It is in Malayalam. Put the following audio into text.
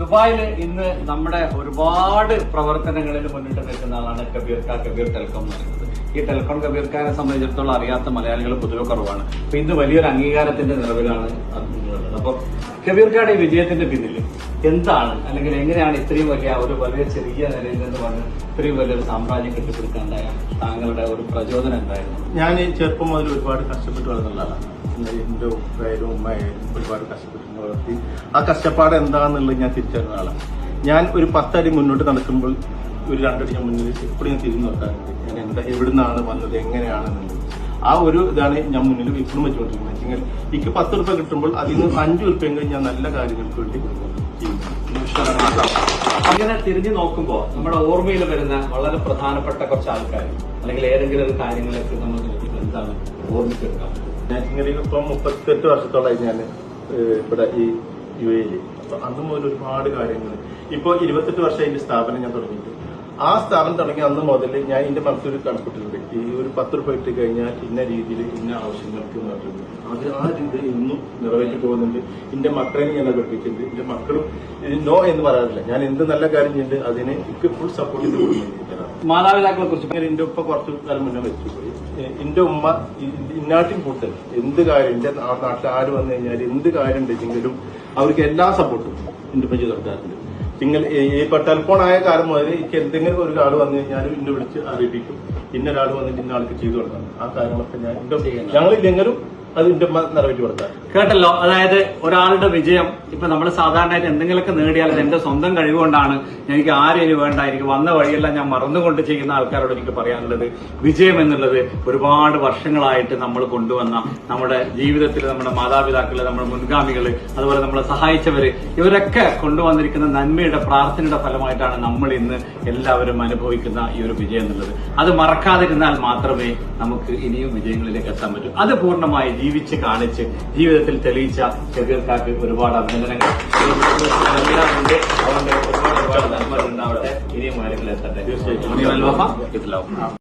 ദുബായിൽ ഇന്ന് നമ്മുടെ ഒരുപാട് പ്രവർത്തനങ്ങളിൽ മുന്നിട്ട് നിൽക്കുന്ന ആളാണ് കബീർ ഖാ കബീർ ടെലികോം എന്ന് പറയുന്നത്. ഈ ടെലികോം കബീർക്കാരെ സംബന്ധിച്ചിടത്തോളം അറിയാത്ത മലയാളികൾ പൊതുവെ കുറവാണ്. അപ്പൊ ഇന്ന് വലിയൊരു അംഗീകാരത്തിന്റെ നിലവിലാണ് അത് ഉള്ളത് അപ്പൊ കബീർ ഖായുടെ ഈ വിജയത്തിന്റെ പിന്നിൽ എന്താണ് അല്ലെങ്കിൽ എങ്ങനെയാണ് ഇത്രയും വലിയ ഒരു വലിയ ചെറിയ നിലയിൽ നിന്ന് വന്ന് ഇത്രയും വലിയൊരു സാമ്രാജ്യം കെട്ടിപ്പിടിക്കാൻ താങ്കളുടെ ഒരു പ്രചോദനം എന്തായിരുന്നു? ഞാൻ ചെറുപ്പം മുതൽ ഒരുപാട് കഷ്ടപ്പെട്ട് വളർന്നുള്ള ആളാണ് എന്റെ ഉപ്പയായാലും ഉമ്മയായാലും ഒരുപാട് കഷ്ടപ്പെട്ട് വളർത്തി ആ കഷ്ടപ്പാട് എന്താണെന്നുള്ളത് ഞാൻ തിരിച്ചറിഞ്ഞ ആളാണ് ഞാൻ ഒരു പത്തടി മുന്നോട്ട് നടക്കുമ്പോൾ ഒരു രണ്ടടി ഞാൻ മുന്നിൽ എപ്പോഴും ഞാൻ തിരിഞ്ഞു നോക്കാറുണ്ട്. ഞാൻ എന്താ എവിടുന്നാണ് വന്നത് എങ്ങനെയാണെന്നുള്ളത്. ആ ഒരു ഇതാണ് ഞാൻ മുന്നിൽ ഇപ്പോഴും വെച്ചുകൊണ്ടിരിക്കുന്നത്. വെച്ചാൽ എനിക്ക് പത്ത് റുപ്യ കിട്ടുമ്പോൾ അതിൽ നിന്ന് അഞ്ച് റുപ്യെങ്കിലും ഞാൻ നല്ല കാര്യങ്ങൾക്ക് വേണ്ടി അങ്ങനെ തിരിഞ്ഞു നോക്കുമ്പോൾ നമ്മുടെ ഓർമ്മയിൽ വരുന്ന വളരെ പ്രധാനപ്പെട്ട കുറച്ച് ആൾക്കാർ അല്ലെങ്കിൽ ഏതെങ്കിലും ഒരു കാര്യങ്ങളൊക്കെ നമ്മൾ എന്താണ് ഓർമ്മിച്ചെടുക്കാൻ ഞാൻ ഇങ്ങനെ ഇപ്പം മുപ്പത്തെട്ട് വർഷത്തോളമായി ഞാൻ ഇവിടെ ഈ യു എയിൽ അപ്പൊ അന്ന് മുതൽ ഒരുപാട് കാര്യങ്ങൾ ഇപ്പൊ ഇരുപത്തെട്ട് വർഷം അതിന്റെ സ്ഥാപനം ഞാൻ തുടങ്ങിയിട്ട്. ആ സ്ഥാപനം തുടങ്ങി അന്ന് മുതൽ ഞാൻ എന്റെ മനസ്സിലൊരു കണക്കിട്ടിട്ടുണ്ട് ഈ ഒരു പത്ത് രൂപ ഇട്ട് കഴിഞ്ഞാൽ ഇന്ന രീതിയിൽ ഇന്ന ആവശ്യങ്ങൾക്ക് പറഞ്ഞിട്ടുണ്ട് അത് ആ രീതി ഇന്നും നിറവേറ്റി പോകുന്നുണ്ട്. എന്റെ മക്കളെ ഞാൻ പഠിപ്പിച്ചിട്ടുണ്ട് എന്റെ മക്കളും നോ എന്ന് പറയാറില്ല. ഞാൻ എന്ത് നല്ല കാര്യം ചെയ്യുന്നുണ്ട് അതിന് എനിക്ക് ഫുൾ സപ്പോർട്ട് മാതാപിതാക്കളെ കുറിച്ച് എന്റെ ഉപ്പ കുറച്ച് കാലം മുന്നേ വെച്ചു പോയി എന്റെ ഉമ്മ ഇന്നാട്ടിൽ ഇന്നാട്ടിൻ കൂടുതൽ എന്ത് കാര്യം? എന്റെ നാ- നാട്ടിൽ ആര് വന്നു കഴിഞ്ഞാൽ എന്ത് കാര്യം ഉണ്ടെങ്കിലും അവർക്ക് എല്ലാ സപ്പോർട്ടും എന്റെ ഉമ്മ ചെയ്ത് കൊടുക്കാറുണ്ട് നിങ്ങൾ ഇപ്പൊ ടെലിഫോൺ ആയ കാലം മുതൽ എനിക്ക് എന്തെങ്കിലും ഒരു ആൾ വന്നു കഴിഞ്ഞാൽ എന്നെ വിളിച്ച് അറിയിപ്പിക്കും. ഇന്ന ഒരാൾ വന്നിട്ട് ഇന്ന ആൾക്ക് ചെയ്തു കൊടുക്കണം. ആ കാര്യങ്ങളൊക്കെ ഞാൻ ഞങ്ങളില്ലെങ്കിലും അത് എന്റെ ഉമ്മ നിറവേറ്റി കൊടുക്കാം കേട്ടല്ലോ? അതായത് ഒരാളുടെ വിജയം ഇപ്പൊ നമ്മൾ സാധാരണയായിട്ട് എന്തെങ്കിലുമൊക്കെ നേടിയാൽ എന്റെ സ്വന്തം കഴിവുകൊണ്ടാണ്. എനിക്ക് ആരെയും വേണ്ട എനിക്ക് വന്ന വഴിയെല്ലാം ഞാൻ മറന്നുകൊണ്ട് ചെയ്യുന്ന ആൾക്കാരോട് എനിക്ക് പറയാനുള്ളത് വിജയം എന്നുള്ളത് ഒരുപാട് വർഷങ്ങളായിട്ട് നമ്മൾ കൊണ്ടുവന്ന നമ്മുടെ ജീവിതത്തിൽ നമ്മുടെ മാതാപിതാക്കൾ നമ്മുടെ മുൻഗാമികൾ അതുപോലെ നമ്മളെ സഹായിച്ചവര് ഇവരൊക്കെ കൊണ്ടുവന്നിരിക്കുന്ന നന്മയുടെ പ്രാർത്ഥനയുടെ ഫലമായിട്ടാണ് നമ്മൾ ഇന്ന് എല്ലാവരും അനുഭവിക്കുന്ന ഈ ഒരു വിജയം എന്നുള്ളത്. അത് മറക്കാതിരുന്നാൽ മാത്രമേ നമുക്ക് ഇനിയും വിജയങ്ങളിലേക്ക് എത്താൻ പറ്റൂ. അത് പൂർണമായി ജീവിച്ച് കാണിച്ച് ജീവിതത്തിൽ തെളിയിച്ച ചെറിയർക്കാർക്ക് ഒരുപാട് അഭിനന്ദനങ്ങൾ. അതുകൊണ്ട് ഒരുപാട് ഒരുപാട് നന്മ ഉണ്ടാവട്ടെ ഇനിയും കാര്യങ്ങൾ എത്തട്ടെ? തീർച്ചയായിട്ടും.